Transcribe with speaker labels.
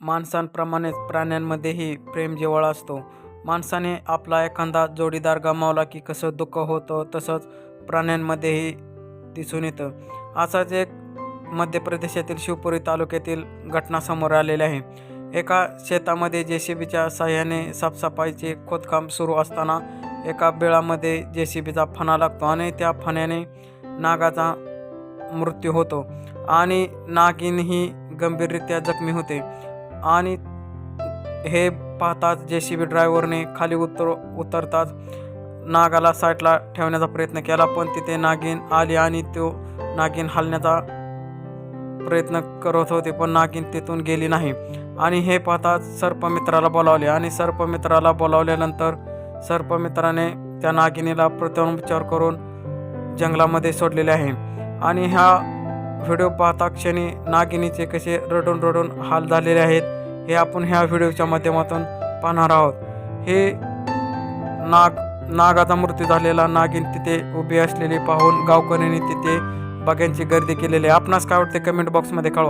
Speaker 1: माणसांप्रमाणेच प्राण्यांमध्येही प्रेम असतो. माणसाने आपला एखादा जोडीदार गमावला की कसं दुःख होतं तसंच प्राण्यांमध्येही दिसून येतं. असाच एक मध्य प्रदेशातील शिवपुरी तालुक्यातील घटना समोर आलेली आहे. एका शेतामध्ये जे सी बीच्या साह्याने साफसफाईचे खोदकाम सुरू असताना एका बिळामध्ये जे सी बीचा फणा लागतो आणि त्या फण्याने नागाचा मृत्यू होतो आणि नागिन ही गंभीररित्या जखमी होते. आणि हे पाहताच जे सी बी ड्रायव्हरने खाली उतर उतरताच नागाला साईडला ठेवण्याचा प्रयत्न केला पण तिथे नागिन आली आणि तो नागिन हलण्याचा प्रयत्न करत होते पण नागिन तिथून गेली नाही. आणि हे पाहताच सर्पमित्राला बोलावले आणि सर्पमित्राला बोलावल्यानंतर सर्पमित्राने त्या नागिनीला प्रत्युपचार करून जंगलामध्ये सोडलेले आहे. आणि ह्या व्हिडिओ पाहता क्षणी नागिनीचे कसे रडून रडून हाल झालेले आहेत हे आपण ह्या व्हिडिओच्या माध्यमातून पाहणार आहोत. हे नाग नागाचा मृत्यू झालेला नागिन तिथे उभी असलेली पाहून गावकऱ्यांनी तिथे बघ्यांची गर्दी केलेली आहे. आपणास काय वाटते कमेंट बॉक्समध्ये कळवा.